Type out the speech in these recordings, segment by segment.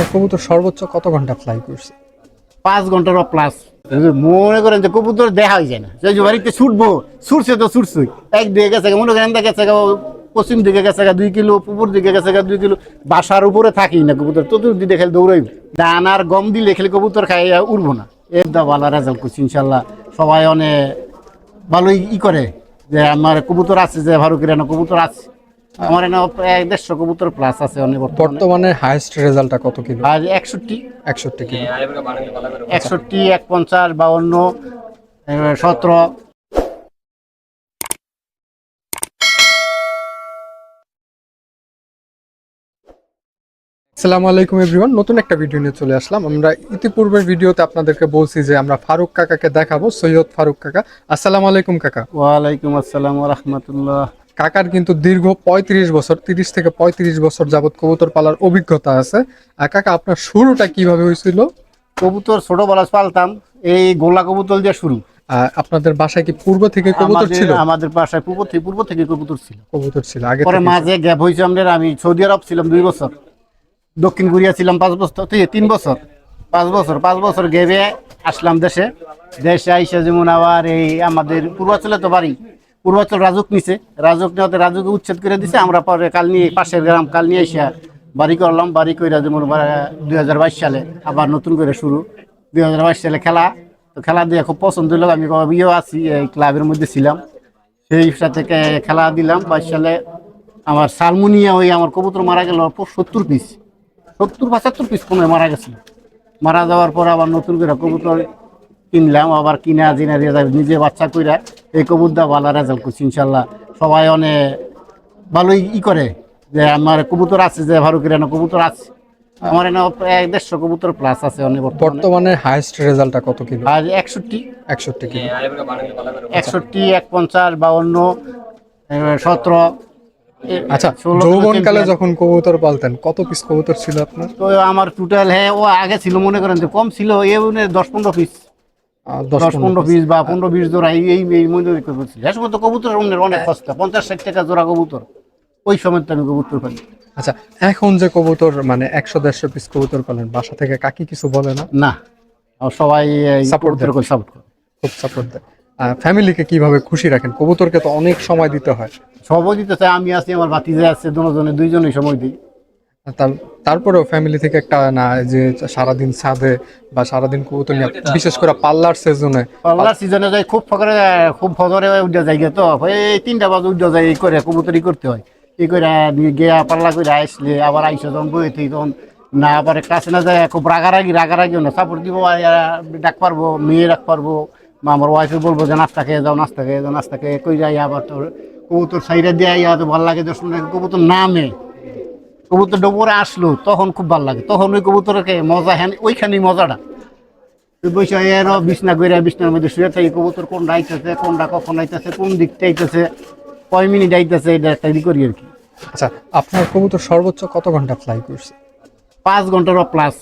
আপনার কবুতর সর্বোচ্চ কত ঘণ্টা ফ্লাই করছে? পাঁচ ঘণ্টার প্লাস মনে করেন যে কবুতর দেখা হয়ে যায় না। যে বাড়িতে ছুটবো, ছুটছে তো ছুটছই এক দিকে গেছে মনে করেন গেছে পশ্চিম দিকে গেছে দুই কিলো পুকুর দিকে গেছে দুই কিলো। বাসার উপরে থাকি না কবুতর, চতুর্দিকে খেলে দৌড়াইব। দান আর গম দিলে খেলে কবুতর খাই উঠবো না। এর দা ভালো রেজাল্ট করছি ইনশাল্লাহ সবাই অনেক ভালোই ই করে যে আমার কবুতর আছে, যে এনে কবুতর আছে। আমার এনে প্রায় দেড়শো কবুতর প্লাস আছে অনেক বর্তমানে। হাইয়েস্ট রেজাল্টটা কত কিলো? আর একষট্টি। একষট্টি কিলো। একষট্টি এক পঞ্চাশ বাউন্ন সতেরো। আসসালামু আলাইকুম এভরিওয়ান নতুন একটা ভিডিও নিয়ে চলে আসলাম। আমরা ইতিপূর্বের ভিডিওতে আপনাদেরকে বলছি যে আমরা ফারুক কাকাকে দেখাবো সৈয়দ ফারুক কাকা। আসসালামু আলাইকুম কাকা। ওয়ালাইকুম আসসালাম রহমতুল্লাহ। কাকার কিন্তু দীর্ঘ পঁয়ত্রিশ বছর তিরিশ থেকে পঁয়ত্রিশ বছর যাবত কবুতর পালার অভিজ্ঞতা আছে। আর কাকা আপনার শুরুটা কীভাবে হয়েছিল? কবুতর ছোটবেলা পালতাম এই গোলা কবুতর দিয়ে শুরু। আপনাদের বাসায় কি পূর্ব থেকে কবুতর ছিল? আমাদের পাশায় পূর্ব থেকে পূর্ব থেকে কবুতর ছিল। কবুতর ছিল আগে পরে মাঝে গ্যাপ হয়েছে আমাদের আমি সৌদি আরব ছিলাম দুই বছর। দক্ষিণ কোরিয়া ছিলাম পাঁচ বছর তিন বছর। পাঁচ বছর পাঁচ বছর গেবে আসলাম দেশে। দেশে আইসা যেমন আবার এই আমাদের পূর্বাচলে তো বাড়ি। পূর্বাচল রাজুক নিছে। রাজুক নেওয়াতে রাজুকে উচ্ছেদ করে দিছে। আমরা পরে কাল নিয়ে পাশের গ্রাম কাল নিয়ে আইসা বাড়ি করলাম। বাড়ি যেমন দুই হাজার বাইশ সালে আবার নতুন করে শুরু। দুই হাজার বাইশ সালে খেলা। তো খেলা দিয়ে খুব পছন্দ হলো আমি ইয়েও আছি, এই ক্লাবের মধ্যে ছিলাম। সেই সাথে কে- খেলা দিলাম। বাইশ সালে আমার সালমুনিয়া ওই আমার কবুতর মারা গেল সত্তর পিস সত্তর পঁচাত্তর পিস কমে মারা গেছিল। মারা যাওয়ার পর আবার নতুন করে কবুতর কিনলাম। আবার কিনা, জিনা নিজে বাচ্চা কইরা এই কবুতর ভালো রেজাল্ট করছি ইনশাল্লাহ। সবাই অনেক ভালোই ই করে যে আমার কবুতর আছে যে ভারুকের এনে কবুতর আছে। আমার এনে প্রায় দেড়শো কবুতর প্লাস আছে অনেক বর্তমানে। হাইয়েস্ট রেজাল্টটা কত কিলো? আর একষট্টি। একষট্টি কিলো। একষট্টি এক পঞ্চাশ বাউন্ন সতেরো। আচ্ছা ষোলো যৌবনকালে যখন কবুতর পালতেন কত পিস কবুতর ছিল আপনার? তো আমার টোটাল হ্যাঁ ও আগে ছিল মনে করেন যে কম ছিল এ দশ পনেরো পিস দশ পনেরো বা পনেরো বিশ জোড়া এই এই হ্যাঁ কবুতর অনেক সস্তা পঞ্চাশ ষাট টাকা জোড়া কবুতর। ওই সময় তো আমি কবুতর পাই। আচ্ছা এখন যে কবুতর মানে একশো দেড়শো পিস কবুতর পালেন বাসা থেকে কাকি কিছু বলে না? না সবাই দেয়। সাপোর্ট করে। খুব সাপোর্ট দেয়। ফ্যামিলিকে কীভাবে খুশি রাখেন? কবুতরকে তো অনেক সময় দিতে হয়। সময় দিতে চাই আমি আছি আমার বাতিজে আছে দুজনে দুইজনেই সময় দিই। তারপরেও ফ্যামিলি থেকে একটা না যে সারাদিন ছাদে বা সারাদিন কবুতর নিয়ে বিশেষ করে পাল্লার সিজনে পাল্লার সিজনে যাই খুব ফকরে খুব ফজরে উঠে যাই তো। এই তিনটা বাজে উঠে যায় এই করে কবুতরি করতে হয়। এই করে গিয়া পাল্লা করে আসলে আবার আইসে যখন বয়ে থেকে তখন না আবার কাছে না যায় খুব রাগারাগি রাগারাগিও না সাপোর্ট দিব ডাক পারব মেয়ে ডাক পারব বা আমার ওয়াইফে বলব যে নাস্তা খেয়ে যাও নাস্তা খেয়ে যাও নাস্তা খেয়ে কই যাই আবার তোর কবুতর সাইডে দিয়ে ইয়া তো ভালো লাগে মিনিট কবুতর নামে। কবুতর ডোবরে আসলো তখন খুব ভালো লাগে। তখন ওই কবুতরকে মজা হ্যান ওইখানেই মজাটা। বসে এর বিছনা করে বিছনার মধ্যে শুয়ে থাকি কবুতর কোনটা আইতেছে কোনটা কখন আইতেছে কোন দিকটা আইতেছে কয় মিনিট আইতেছে এটা একটা ই করি আর কি। আচ্ছা আপনার কবুতর সর্বোচ্চ কত ঘণ্টা ফ্লাই করছে? পাঁচ ঘণ্টার প্লাস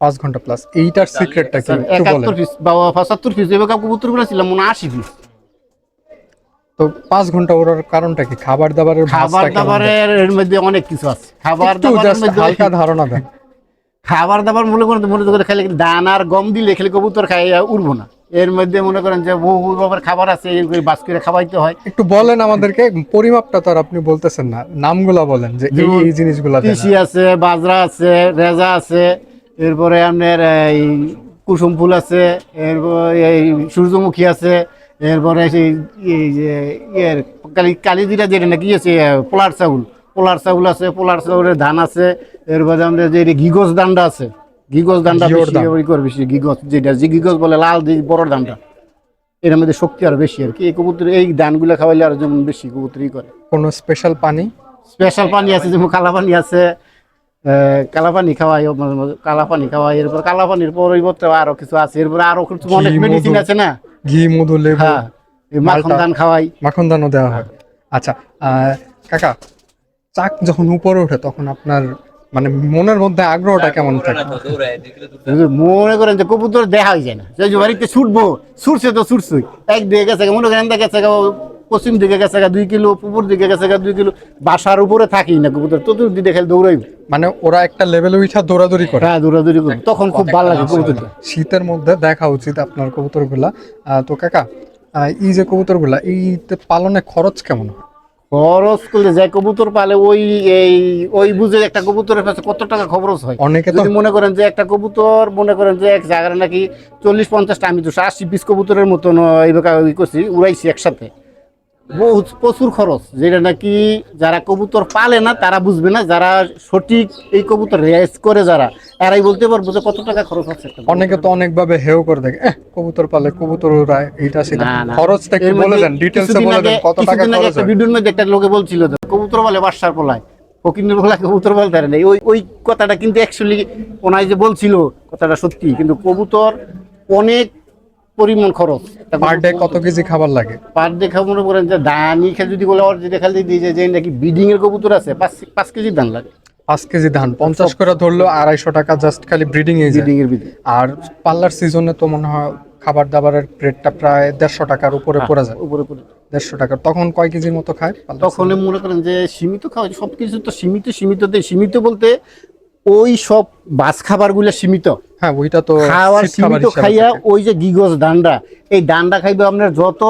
পাঁচ ঘণ্টা প্লাস এইটার সিক্রেটটা কি একটু একাত্তর বলেন পিস বা পঁচাত্তর পিস এবার কবুতরগুলো ছিলাম মনে হয় আশি পিস তো পাঁচ ঘণ্টা ওড়ার কারণটা কি? খাবার দাবারের খাবার? দাবারের এর মধ্যে অনেক কিছু আছে। খাবার একটু দাবারের মধ্যে হালকা ধারণা দেন। খাবার দাবার মনে করেন মনে করে খালি দান আর গম দিলে খেলে কবুতর খাই উঠবো না। এর মধ্যে মনে করেন যে বহু রকমের খাবার আছে এই বাস করে খাওয়াইতে হয়। একটু বলেন আমাদেরকে পরিমাপটা তো আর আপনি বলতেছেন না নামগুলা বলেন যে এই জিনিসগুলা তিসি আছে বাজরা আছে রেজা আছে এরপরে আপনার এই কুসুম ফুল আছে এরপর এই সূর্যমুখী আছে এরপরে সেই এই যে ইয়ের কালি কালি দিটা যেটা নাকি আছে পোলার চাউল। পোলার চাউল আছে পোলার চাউলের ধান আছে এরপরে আমাদের যে গিগজ দান্ডা আছে গিগজ দান্ডা বেশি দান। ওই করে বেশি গিগজ যেটা যে গিগজ বলে লাল যে বড় দানটা এর মধ্যে শক্তি আরও বেশি আর কি। এই কবুতর এই ধানগুলো খাওয়াইলে আরও যেমন বেশি কবুতরই করে। কোনো স্পেশাল পানি? স্পেশাল পানি আছে যেমন কালা পানি আছে কালা পানি খাওয়াই কালা পানি খাওয়াই এরপর কালা পানির পরিবর্তে আরও কিছু আছে এরপর আরও কিছু অনেক মেডিসিন আছে না? ঘি মধু লেবু হ্যাঁ এই মাখন দান ধান খাওয়াই। মাখন দানও দেওয়া হয়। আচ্ছা আহ, কাকা চাক যখন উপরে ওঠে তখন আপনার মানে মনের মধ্যে আগ্রহটা কেমন থাকে? মনে করেন যে কবুতর দেখা হয়ে যায় না যে বাড়িতে ছুটবো ছুটছে তো ছুটছুই। এক দিয়ে গেছে মনে করেন গেছে গা, পশ্চিম দিকে গেছে গা দুই কিলো পূর্ব দিকে গেছে গা দুই কিলো। বাসার উপরে থাকি না কবুতর চতুর্দিকে খেলে দৌড়াইব। মানে ওরা একটা লেভেলে উঠা দৌড়াদৌড়ি করে। হ্যাঁ দৌড়াদৌড়ি করে। তখন খুব ভালো লাগে কবুতরটা। শীতের মধ্যে দেখা উচিত আপনার কবুতরগুলা। তো কাকা এই যে কবুতরগুলা এই পালনে খরচ কেমন হয়? খরচ করলে যে কবুতর পালে ওই এই ওই বুঝে একটা কবুতরের কাছে কত টাকা খরচ হয়। অনেকে তো যদি মনে করেন যে একটা কবুতর মনে করেন যে এক জায়গায় নাকি চল্লিশ পঞ্চাশটা আমি তো আশি পিস কবুতরের মতন এইভাবে করছি উড়াইছি একসাথে। প্রচুর খরচ যেটা নাকি যারা কবুতর পালে না তারা বুঝবে না যারা সঠিক এই কবুতর রেস করে যারা এরাই বলতে পারব যে কত টাকা খরচ আছে অনেকে তো অনেক ভাবে হেও করে দেখে কবুতর পালে কবুতর উড়ায় এইটা সেটা। খরচটা একটু বলে দেন ডিটেলসে বলে দেন কত টাকা খরচ হয়। ভিডিওর মধ্যে একটা লোকে বলছিল যে কবুতর বলে বাসার পোলায় ফকিনের পোলা কবুতর বলতে পারে না। ওই ওই কথাটা কিন্তু অ্যাকচুয়ালি ওনাই যে বলছিল কথাটা সত্যি কিন্তু কবুতর অনেক পরিমাণ খরচ। পার ডে কত কেজি খাবার লাগে? পার দেখা মনে করেন যে দানি খেলে যদি বলে যদি খালি দিয়ে যে নাকি ব্রিডিং এর কবুতর আছে পাঁচ পাঁচ কেজি ধান লাগে। পাঁচ কেজি ধান পঞ্চাশ করে ধরলেও আড়াইশো টাকা জাস্ট খালি ব্রিডিং এ ব্রিডিং এর আর পাল্লার সিজনে তো মনে হয় খাবার দাবারের রেটটা প্রায় দেড়শো টাকার উপরে পড়ে যায়। উপরে উপরে দেড়শো টাকা তখন কয় কেজির মতো খায় তখন মনে করেন যে সীমিত খাওয়া সব কিছু তো সীমিত সীমিত দেয়। সীমিত বলতে ওই সব বাস খাবারগুলো সীমিত হ্যাঁ ওইটা তো খাওয়ার সীমিত খাইয়া ওই যে গিগজ ডান্ডা এই ডান্ডা খাইবে আপনার যত।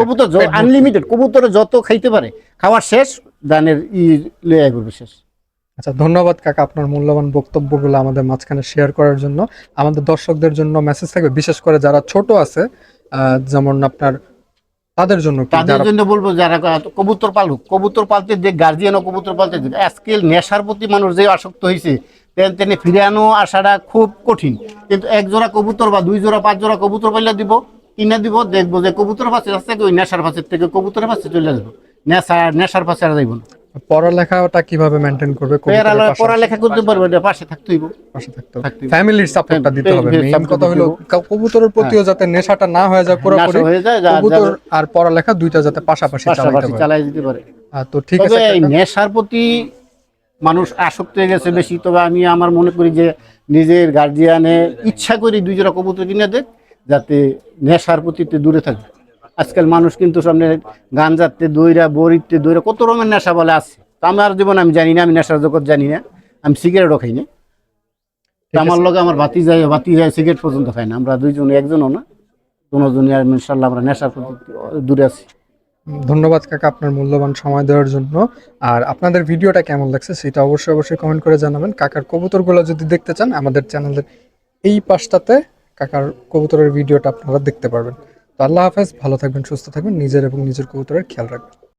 কবুতর। আনলিমিটেড কবুতরে যত খাইতে পারে খাওয়ার শেষ দানের ই লইয়া করবে শেষ আচ্ছা ধন্যবাদ কাকা আপনার মূল্যবান বক্তব্যগুলো আমাদের মাঝখানে শেয়ার করার জন্য আমাদের দর্শকদের জন্য মেসেজ থাকবে বিশেষ করে যারা ছোট আছে আহ, যেমন আপনার তাদের জন্য তাদের জন্য বলব যারা কবুতর পালুক কবুতর পালতে যে গার্জিয়ানও কবুতর পালতে যে নেশার প্রতি মানুষ যে আসক্ত হয়েছে তেন তেনে ফিরে আনো আসাটা খুব কঠিন। কিন্তু এক জোড়া কবুতর বা দুই জোড়া পাঁচ জোড়া কবুতর পাইলে দিব কিনে দিব দেখব যে কবুতর ফাঁসে আসছে ওই নেশার ফাঁসের থেকে কবুতরের ফাঁসে চলে আসব। নেশা নেশার ফাঁসে আর যাইব না। পড়ালেখাটা কীভাবে মেনটেন করবে পড়ালেখা করতে পারবে না পাশে থাকতে হইব পাশে থাকতে হবে। ফ্যামিলির সাপোর্টটা দিতে হবে। মেইন কথা হলো কবুতরের প্রতিও যাতে নেশাটা না হয়ে যায় পুরোপুরি হয়ে কবুতর আর পড়ালেখা দুইটা যাতে পাশাপাশি চালাতে পারে। চালাই দিতে পারে। তো ঠিক আছে এই নেশার প্রতি মানুষ আসক্ত হয়ে গেছে বেশি। তবে আমি আমার মনে করি যে নিজের গার্জিয়ানে ইচ্ছা করি দুই জোড়া কবুতর কিনে দেখ যাতে নেশার প্রতি দূরে থাকে আজকাল মানুষ কিন্তু সামনে গান যাতে দইরা বরিতে দইরা কত রকমের নেশা বলে আছে। তা আমার জীবন আমি জানি না আমি নেশার জগৎ জানি না। আমি সিগারেটও খাই না। আমার লগে আমার বাতি যায় বাতি যায় সিগারেট পর্যন্ত খাই না। আমরা দুইজন একজনও না। দুজনই আর ইনশাল্লাহ আমরা নেশার দূরে আছি। ধন্যবাদ কাকা আপনার মূল্যবান সময় দেওয়ার জন্য। আর আপনাদের ভিডিওটা কেমন লাগছে সেটা অবশ্যই অবশ্যই কমেন্ট করে জানাবেন। কাকার কবুতরগুলো যদি দেখতে চান আমাদের চ্যানেলের এই পাশটাতে কাকার কবুতরের ভিডিওটা আপনারা দেখতে পারবেন। তো আল্লাহ হাফেজ ভালো থাকবেন সুস্থ থাকবেন নিজের এবং নিজের কবুতরের খেয়াল রাখবেন।